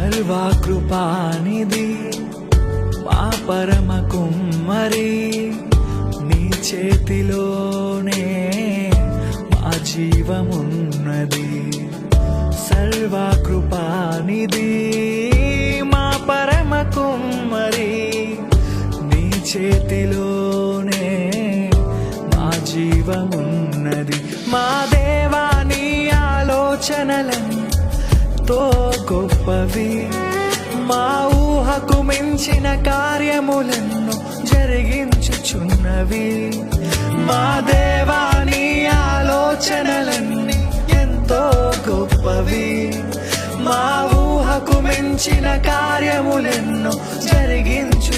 సర్వకృపానిది మా పరమ కుమ్మరి నీ చేతిలోనే మా జీవమున్నది. సర్వకృపానిది మా పరమ కుమ్మరి నీ చేతిలోనే మా జీవమున్నది. మా దేవాని ఆలోచనలను తో గొప్పవి. మా ఊహకు మించిన కార్యములను జరిగించుచున్నవి. మా దేవాని ఆలోచనలన్నీ ఎంతో గొప్పవి. మా ఊహకు మించిన కార్యములెన్నో జరిగించు